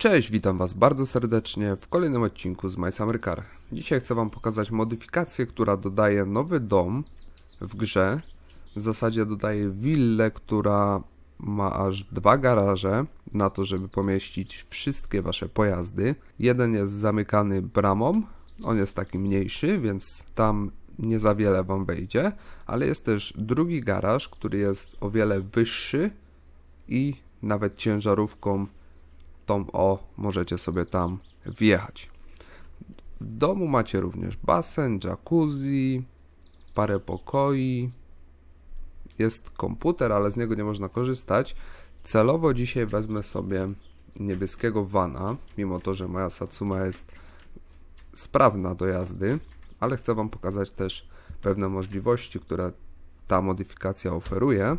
Cześć, witam Was bardzo serdecznie w kolejnym odcinku z My Summer Car. Dzisiaj chcę Wam pokazać modyfikację, która dodaje nowy dom w grze. W zasadzie dodaje willę, która ma aż dwa garaże na to, żeby pomieścić wszystkie Wasze pojazdy. Jeden jest zamykany bramą, on jest taki mniejszy, więc tam nie za wiele Wam wejdzie, ale jest też drugi garaż, który jest o wiele wyższy i nawet ciężarówką tą o możecie sobie tam wjechać. W domu macie również basen, jacuzzi, parę pokoi. Jest komputer, ale z niego nie można korzystać. Celowo dzisiaj wezmę sobie niebieskiego vana, mimo to, że moja Satsuma jest sprawna do jazdy, ale chcę Wam pokazać też pewne możliwości, które ta modyfikacja oferuje.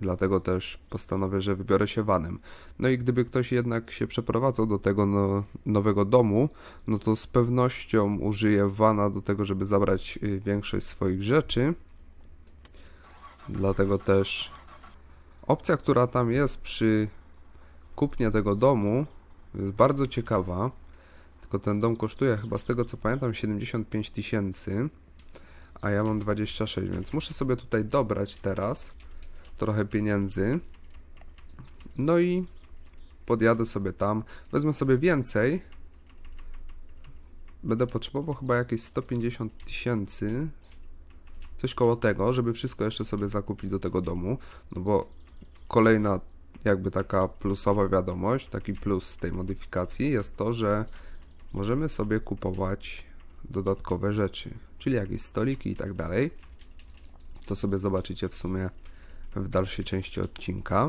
Dlatego też postanowię, że wybiorę się vanem. No i gdyby ktoś jednak się przeprowadzał do tego no, nowego domu, no to z pewnością użyję vana do tego, żeby zabrać y, większość swoich rzeczy. Dlatego też opcja, która tam jest przy kupnie tego domu, jest bardzo ciekawa. Tylko ten dom kosztuje chyba z tego co pamiętam 75 tysięcy, a ja mam 26, więc muszę sobie tutaj dobrać teraz trochę pieniędzy. No i podjadę sobie tam. Wezmę sobie więcej. Będę potrzebował chyba jakieś 150 tysięcy. Coś koło tego, żeby wszystko jeszcze sobie zakupić do tego domu. No bo kolejna jakby taka plusowa wiadomość, taki plus z tej modyfikacji jest to, że możemy sobie kupować dodatkowe rzeczy, czyli jakieś stoliki i tak dalej. To sobie zobaczycie w sumie w dalszej części odcinka.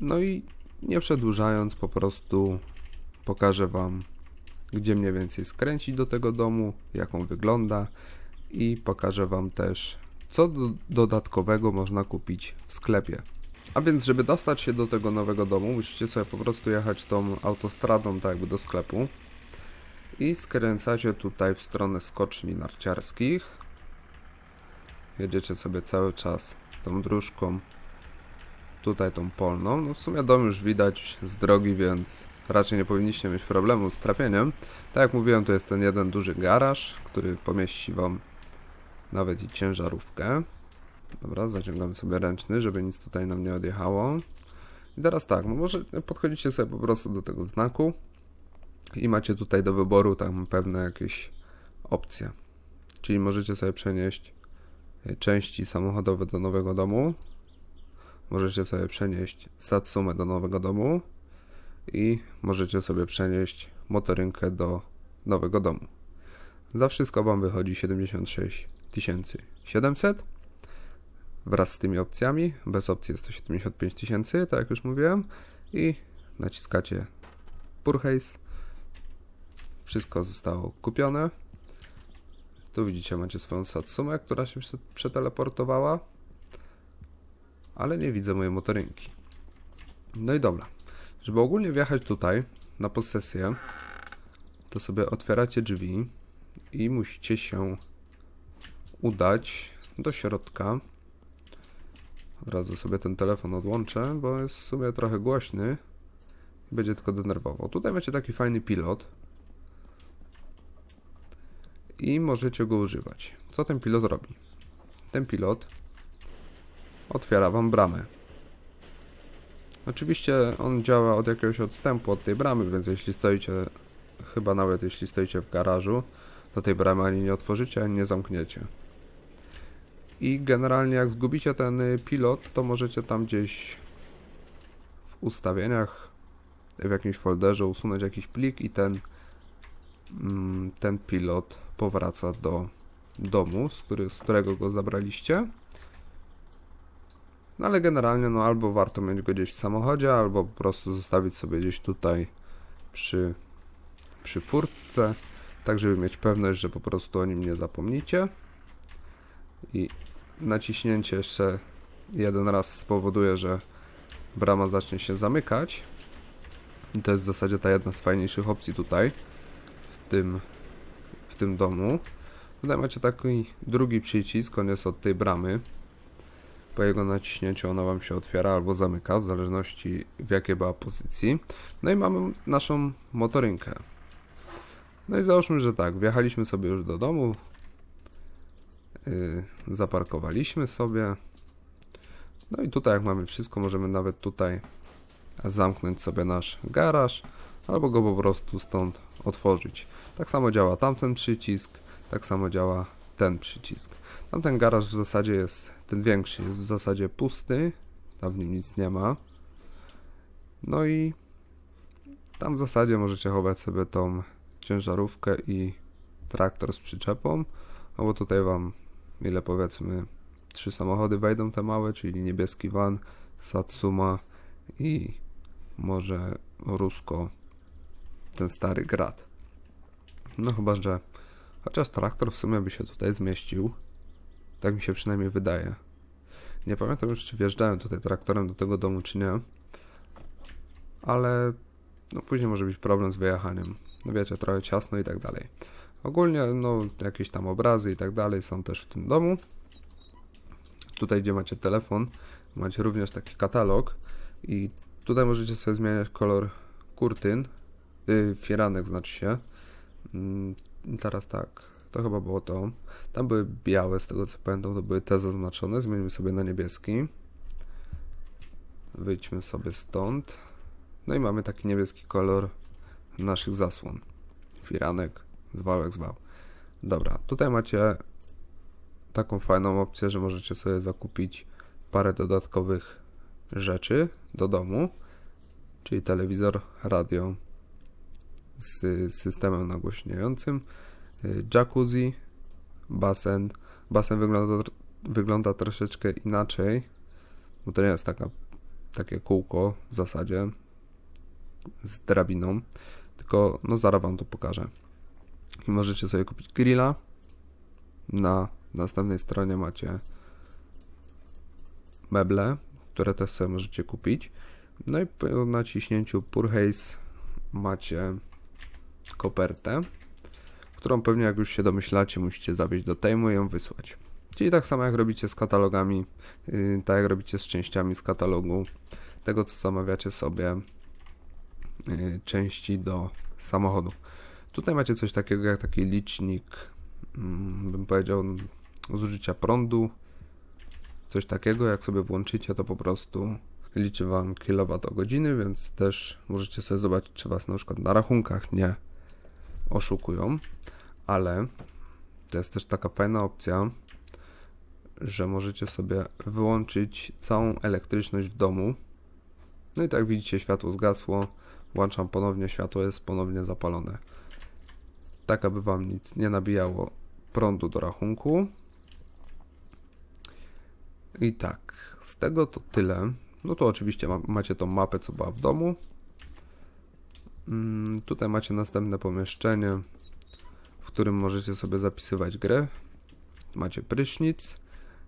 No i nie przedłużając, po prostu pokażę Wam, gdzie mniej więcej skręcić do tego domu, jak on wygląda i pokażę Wam też, co do dodatkowego można kupić w sklepie. A więc, żeby dostać się do tego nowego domu, musicie sobie po prostu jechać tą autostradą, tak jakby do sklepu i skręcacie tutaj w stronę skoczni narciarskich. Jedziecie sobie cały czas tą dróżką tutaj tą polną. No w sumie dom już widać z drogi, więc raczej nie powinniście mieć problemu z trafieniem. Tak jak mówiłem, to jest ten jeden duży garaż, który pomieści Wam nawet i ciężarówkę. Dobra, zaciągamy sobie ręczny, żeby nic tutaj nam nie odjechało. I teraz tak, no może podchodzicie sobie po prostu do tego znaku i macie tutaj do wyboru tam pewne jakieś opcje. Czyli możecie sobie przenieść części samochodowe do nowego domu. Możecie sobie przenieść Satsumę do nowego domu i możecie sobie przenieść motorynkę do nowego domu. Za wszystko Wam wychodzi 76 700 wraz z tymi opcjami. Bez opcji jest to 75 tysięcy, tak jak już mówiłem. I naciskacie Purchase. Wszystko zostało kupione. Tu widzicie, macie swoją Satsumę, która się przeteleportowała. Ale nie widzę mojej motorynki. No i dobra. Żeby ogólnie wjechać tutaj, na posesję, to sobie otwieracie drzwi i musicie się udać do środka. Od razu sobie ten telefon odłączę, bo jest w sumie trochę głośny będzie tylko denerwował. Tutaj macie taki fajny pilot i możecie go używać. Co ten pilot robi? Ten pilot otwiera Wam bramę. Oczywiście on działa od jakiegoś odstępu od tej bramy, więc jeśli stoicie, chyba nawet jeśli stoicie w garażu, to tej bramy ani nie otworzycie, ani nie zamkniecie. I generalnie jak zgubicie ten pilot, to możecie tam gdzieś w ustawieniach, w jakimś folderze usunąć jakiś plik i ten, mm, ten pilot powraca do domu, z, który, z którego go zabraliście. No ale generalnie no albo warto mieć go gdzieś w samochodzie, albo po prostu zostawić sobie gdzieś tutaj przy, przy furtce, tak żeby mieć pewność, że po prostu o nim nie zapomnicie. I naciśnięcie jeszcze jeden raz spowoduje, że brama zacznie się zamykać. I to jest w zasadzie ta jedna z fajniejszych opcji tutaj w tym w tym domu. Tutaj macie taki drugi przycisk, on jest od tej bramy. Po jego naciśnięciu ona Wam się otwiera albo zamyka, w zależności w jakiej była pozycji. No i mamy naszą motorynkę. No i załóżmy, że tak, wjechaliśmy sobie już do domu, yy, zaparkowaliśmy sobie. No i tutaj jak mamy wszystko, możemy nawet tutaj zamknąć sobie nasz garaż, albo go po prostu stąd otworzyć. Tak samo działa tamten przycisk, tak samo działa ten przycisk. Tamten garaż w zasadzie jest, ten większy jest w zasadzie pusty, tam w nim nic nie ma. No i tam w zasadzie możecie chować sobie tą ciężarówkę i traktor z przyczepą, albo tutaj wam, ile powiedzmy, trzy samochody wejdą te małe, czyli niebieski van, Satsuma i może Rusko, ten stary grad. No chyba, że chociaż traktor w sumie by się tutaj zmieścił. Tak mi się przynajmniej wydaje. Nie pamiętam już, czy wjeżdżałem tutaj traktorem do tego domu, czy nie. Ale no później może być problem z wyjechaniem. No wiecie, trochę ciasno i tak dalej. Ogólnie, no, jakieś tam obrazy i tak dalej są też w tym domu. Tutaj, gdzie macie telefon, macie również taki katalog i tutaj możecie sobie zmieniać kolor kurtyn, yy, firanek znaczy się. Mm, teraz tak, to chyba było to. Tam były białe, z tego co pamiętam, to były te zaznaczone. Zmienimy sobie na niebieski. Wyjdźmy sobie stąd. No i mamy taki niebieski kolor naszych zasłon. Firanek, zwał jak zwał. Dobra, tutaj macie taką fajną opcję, że możecie sobie zakupić parę dodatkowych rzeczy do domu, czyli telewizor, radio z systemem nagłośniającym, y, jacuzzi, basen. Basen wygląda, wygląda troszeczkę inaczej, bo to nie jest taka, takie kółko w zasadzie z drabiną, tylko no zaraz wam to pokażę. I możecie sobie kupić grilla. Na następnej stronie macie meble, które też sobie możecie kupić. No i po naciśnięciu Purchase macie kopertę, którą pewnie jak już się domyślacie musicie zawieźć do Tejmu i ją wysłać. Czyli tak samo jak robicie z katalogami, yy, tak jak robicie z częściami z katalogu, tego co zamawiacie sobie yy, części do samochodu. Tutaj macie coś takiego jak taki licznik, yy, bym powiedział, zużycia prądu. Coś takiego, jak sobie włączycie, to po prostu liczy Wam kilowatogodziny, więc też możecie sobie zobaczyć, czy Was na przykład na rachunkach nie oszukują, ale to jest też taka fajna opcja, że możecie sobie wyłączyć całą elektryczność w domu. No i tak widzicie, światło zgasło, włączam ponownie, światło jest ponownie zapalone. Tak, aby Wam nic nie nabijało prądu do rachunku. I tak, z tego to tyle. No to oczywiście ma, macie tą mapę, co była w domu. Mm, tutaj macie następne pomieszczenie, w którym możecie sobie zapisywać grę. Macie prysznic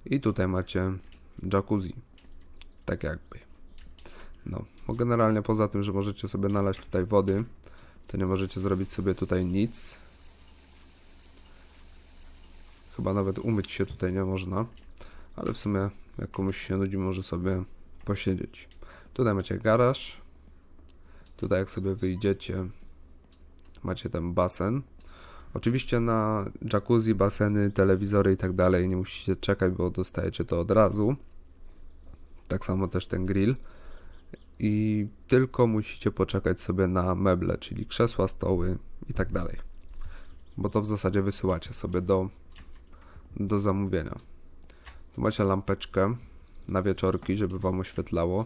i tutaj macie jacuzzi. Tak jakby. No, bo generalnie poza tym, że możecie sobie nalać tutaj wody, to nie możecie zrobić sobie tutaj nic. Chyba nawet umyć się tutaj nie można, ale w sumie jak komuś się nudzi, może sobie posiedzieć. Tutaj macie garaż. Tutaj jak sobie wyjdziecie, macie ten basen. Oczywiście na jacuzzi, baseny, telewizory i tak dalej nie musicie czekać, bo dostajecie to od razu. Tak samo też ten grill. I tylko musicie poczekać sobie na meble, czyli krzesła, stoły i tak dalej. Bo to w zasadzie wysyłacie sobie do, do zamówienia. Tu macie lampeczkę na wieczorki, żeby Wam oświetlało.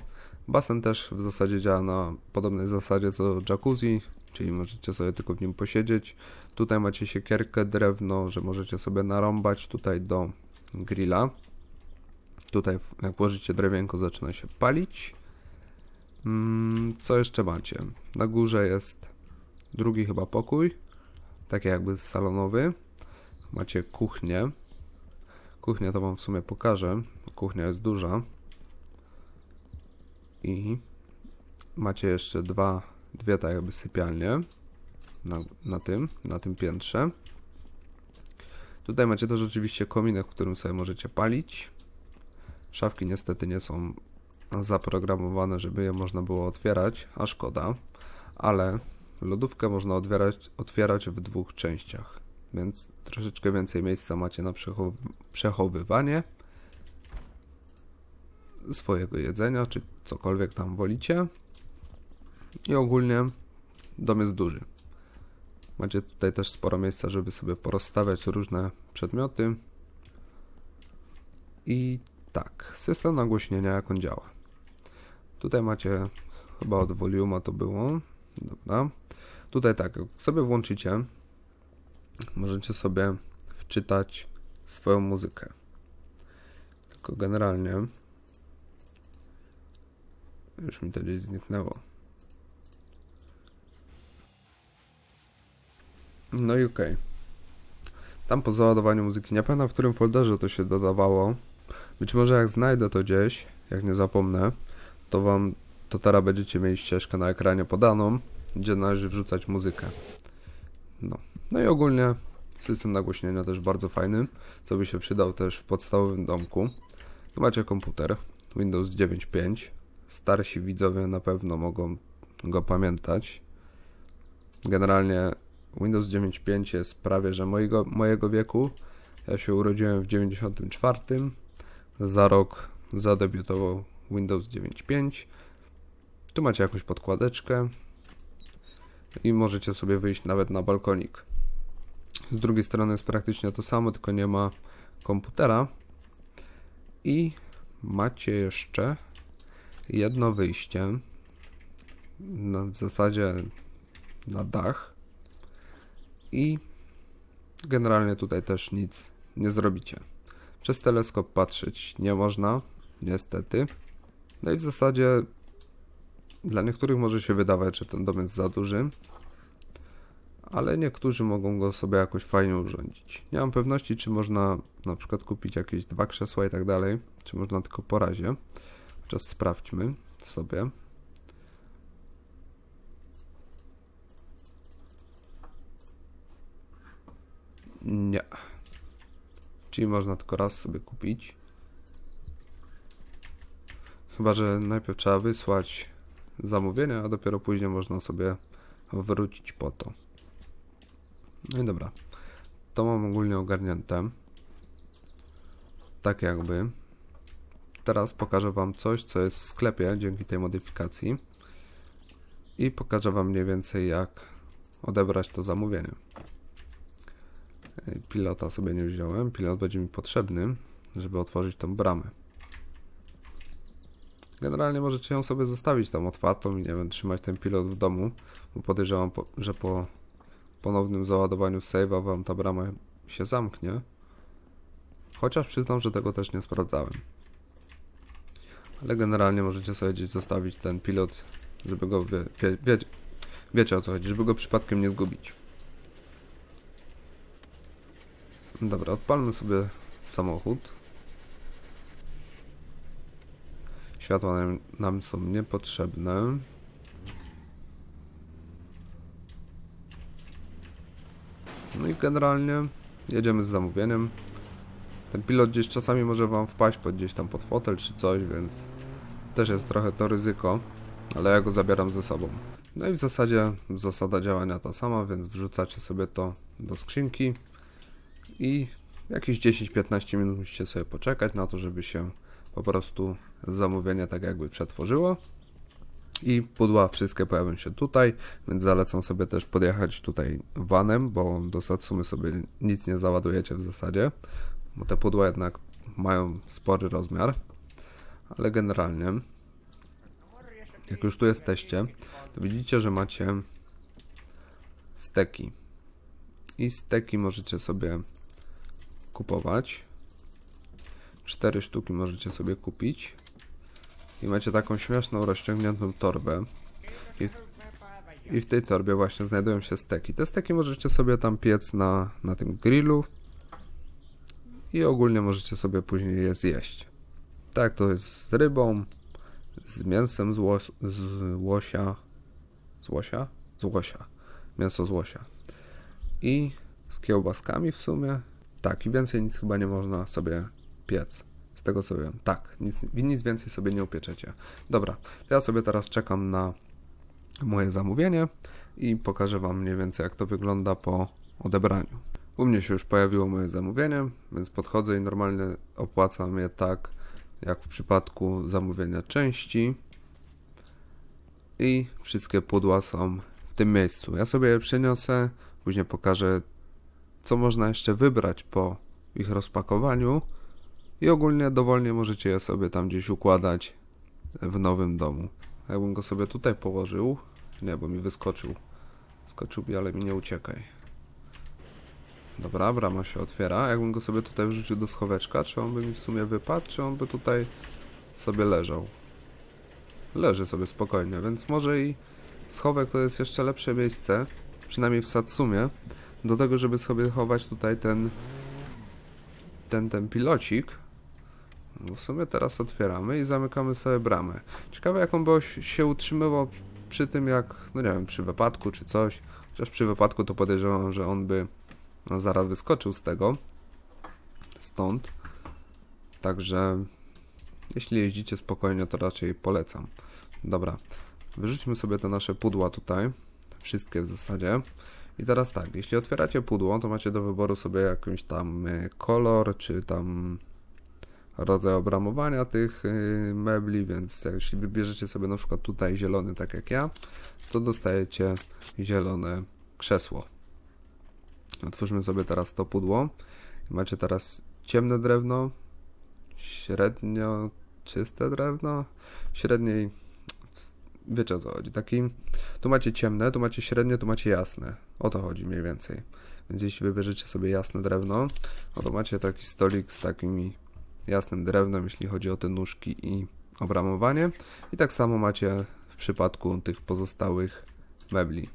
Basen też w zasadzie działa na podobnej zasadzie co jacuzzi, czyli możecie sobie tylko w nim posiedzieć. Tutaj macie siekierkę, drewno, że możecie sobie narąbać tutaj do grilla. Tutaj jak włożycie drewienko zaczyna się palić. Mm, co jeszcze macie? Na górze jest drugi chyba pokój, taki jakby salonowy. Macie kuchnię. Kuchnię to Wam w sumie pokażę. Kuchnia jest duża. I macie jeszcze dwa, dwie tak jakby sypialnie na, na tym, na tym piętrze. Tutaj macie to rzeczywiście kominek, w którym sobie możecie palić. Szafki niestety nie są zaprogramowane, żeby je można było otwierać, a szkoda, ale lodówkę można otwierać, otwierać w dwóch częściach, więc troszeczkę więcej miejsca macie na przechow przechowywanie swojego jedzenia, czy cokolwiek tam wolicie. I ogólnie dom jest duży. Macie tutaj też sporo miejsca, żeby sobie porozstawiać różne przedmioty. I tak, system nagłośnienia jak on działa. Tutaj macie chyba od voluma to było. Dobra. Tutaj tak, jak sobie włączycie, możecie sobie wczytać swoją muzykę. Tylko generalnie już mi to gdzieś zniknęło. No i okej. Tam po załadowaniu muzyki, nie pamiętam w którym folderze to się dodawało. Być może jak znajdę to gdzieś, jak nie zapomnę, to wam to teraz będziecie mieli ścieżkę na ekranie podaną, gdzie należy wrzucać muzykę. No. No i ogólnie system nagłośnienia też bardzo fajny, co by się przydał też w podstawowym domku. Tu macie komputer Windows 9.5. Starsi widzowie na pewno mogą go pamiętać. Generalnie Windows 9.5 jest prawie że mojego, mojego wieku. Ja się urodziłem w 94. Za rok zadebiutował Windows 9.5. Tu macie jakąś podkładeczkę i możecie sobie wyjść nawet na balkonik. Z drugiej strony jest praktycznie to samo, tylko nie ma komputera. I macie jeszcze jedno wyjście, na, w zasadzie na dach. I generalnie tutaj też nic nie zrobicie. Przez teleskop patrzeć nie można, niestety. No i w zasadzie dla niektórych może się wydawać, że ten dom jest za duży, ale niektórzy mogą go sobie jakoś fajnie urządzić. Nie mam pewności, czy można na przykład kupić jakieś dwa krzesła i tak dalej, czy można tylko po razie. Chociaż sprawdźmy sobie. Nie. Czyli można tylko raz sobie kupić. Chyba, że najpierw trzeba wysłać zamówienie, a dopiero później można sobie wrócić po to. No i dobra. To mam ogólnie ogarnięte. Tak jakby. Teraz pokażę Wam coś, co jest w sklepie dzięki tej modyfikacji. I pokażę Wam mniej więcej jak odebrać to zamówienie. Pilota sobie nie wziąłem. Pilot będzie mi potrzebny, żeby otworzyć tą bramę. Generalnie możecie ją sobie zostawić tam otwartą i nie wiem, trzymać ten pilot w domu, bo podejrzewam, że po ponownym załadowaniu save'a wam ta brama się zamknie. Chociaż przyznam, że tego też nie sprawdzałem. Ale generalnie możecie sobie gdzieś zostawić ten pilot, żeby go wie, wie, wie, wiecie o co chodzi, żeby go przypadkiem nie zgubić. Dobra, odpalmy sobie samochód. Światła nam, nam są niepotrzebne. No i generalnie jedziemy z zamówieniem. Ten pilot gdzieś czasami może wam wpaść pod gdzieś tam pod fotel czy coś, więc też jest trochę to ryzyko, ale ja go zabieram ze sobą. No i w zasadzie zasada działania ta sama, więc wrzucacie sobie to do skrzynki i jakieś 10-15 minut musicie sobie poczekać na to, żeby się po prostu zamówienie tak jakby przetworzyło i pudła wszystkie pojawią się tutaj, więc zalecam sobie też podjechać tutaj vanem, bo do Satsumy sobie nic nie załadujecie w zasadzie, bo te pudła jednak mają spory rozmiar, ale generalnie jak już tu jesteście, to widzicie, że macie steki i steki możecie sobie kupować. Cztery sztuki możecie sobie kupić. I macie taką śmieszną, rozciągniętą torbę. I w, I w tej torbie właśnie znajdują się steki. Te steki możecie sobie tam piec na, na tym grillu. I ogólnie możecie sobie później je zjeść. Tak, to jest z rybą, z mięsem z, łos, z łosia. Z łosia? Z łosia. Mięso z łosia. I z kiełbaskami w sumie. Tak, i więcej nic chyba nie można sobie piec Z tego co wiem. Tak, nic, nic więcej sobie nie upieczecie. Dobra, ja sobie teraz czekam na moje zamówienie i pokażę Wam mniej więcej jak to wygląda po odebraniu. U mnie się już pojawiło moje zamówienie, więc podchodzę i normalnie opłacam je tak, jak w przypadku zamówienia części. I wszystkie pudła są w tym miejscu. Ja sobie je przeniosę, później pokażę, co można jeszcze wybrać po ich rozpakowaniu. I ogólnie dowolnie możecie je sobie tam gdzieś układać w nowym domu. Jakbym go sobie tutaj położył, nie, bo mi wyskoczył. Skoczył mi, ale mi nie uciekaj. Dobra, brama się otwiera. Jakbym go sobie tutaj wrzucił do schoweczka, czy on by mi w sumie wypadł, czy on by tutaj sobie leżał? Leży sobie spokojnie, więc może i schowek to jest jeszcze lepsze miejsce, przynajmniej w Satsumie, do tego, żeby sobie chować tutaj ten ten, ten pilocik. No w sumie teraz otwieramy i zamykamy sobie bramę. Ciekawe jak on by się utrzymywał przy tym jak, no nie wiem, przy wypadku czy coś. Chociaż przy wypadku to podejrzewam, że on by no, zaraz wyskoczył z tego. Stąd. Także jeśli jeździcie spokojnie, to raczej polecam. Dobra, wyrzućmy sobie te nasze pudła tutaj. Wszystkie w zasadzie. I teraz tak, jeśli otwieracie pudło, to macie do wyboru sobie jakąś tam y, kolor, czy tam rodzaj obramowania tych y, mebli, więc jeśli wybierzecie sobie na przykład tutaj zielony, tak jak ja, to dostajecie zielone krzesło. Otwórzmy sobie teraz to pudło. Macie teraz ciemne drewno, średnio czyste drewno, średniej, wiecie o co chodzi, taki, tu macie ciemne, tu macie średnie, tu macie jasne, o to chodzi mniej więcej. Więc jeśli wybierzecie sobie jasne drewno, no to macie taki stolik z takimi jasnym drewnem, jeśli chodzi o te nóżki i obramowanie. I tak samo macie w przypadku tych pozostałych mebli.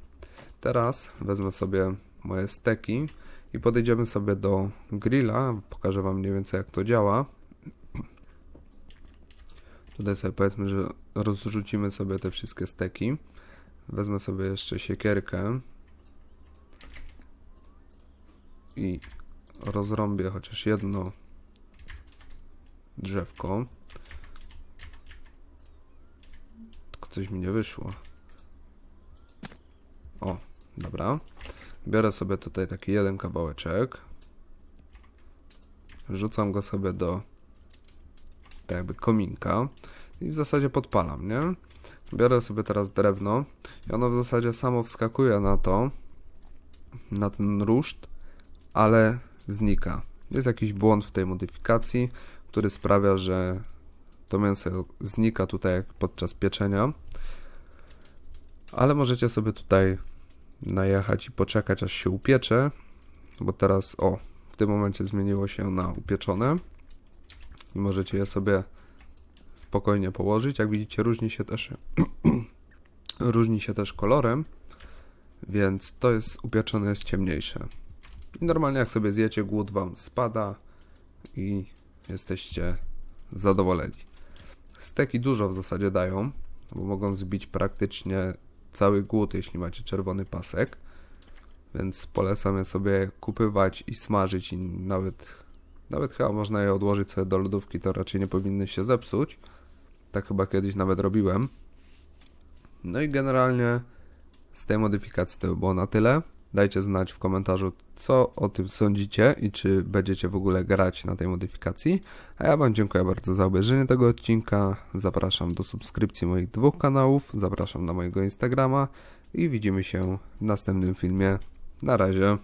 Teraz wezmę sobie moje steki i podejdziemy sobie do grilla. Pokażę Wam mniej więcej jak to działa. Tutaj sobie powiedzmy, że rozrzucimy sobie te wszystkie steki. Wezmę sobie jeszcze siekierkę i rozrąbię chociaż jedno drzewko. Tylko coś mi nie wyszło. O, dobra. Biorę sobie tutaj taki jeden kawałeczek. Rzucam go sobie do tak jakby kominka i w zasadzie podpalam, nie? Biorę sobie teraz drewno i ono w zasadzie samo wskakuje na to, na ten ruszt, ale znika. Jest jakiś błąd w tej modyfikacji, który sprawia, że to mięso znika tutaj jak podczas pieczenia. Ale możecie sobie tutaj najechać i poczekać aż się upiecze, bo teraz o, w tym momencie zmieniło się na upieczone. Możecie je sobie spokojnie położyć. Jak widzicie, różni się też różni się też kolorem, więc to jest upieczone jest ciemniejsze. I normalnie jak sobie zjecie, głód wam spada i jesteście zadowoleni. Steki dużo w zasadzie dają, bo mogą zbić praktycznie cały głód, jeśli macie czerwony pasek. Więc polecam je sobie kupywać i smażyć i nawet, nawet chyba można je odłożyć sobie do lodówki, to raczej nie powinny się zepsuć. Tak chyba kiedyś nawet robiłem. No i generalnie z tej modyfikacji to by było na tyle. Dajcie znać w komentarzu, co o tym sądzicie i czy będziecie w ogóle grać na tej modyfikacji. A ja Wam dziękuję bardzo za obejrzenie tego odcinka. Zapraszam do subskrypcji moich dwóch kanałów, zapraszam na mojego Instagrama i widzimy się w następnym filmie. Na razie.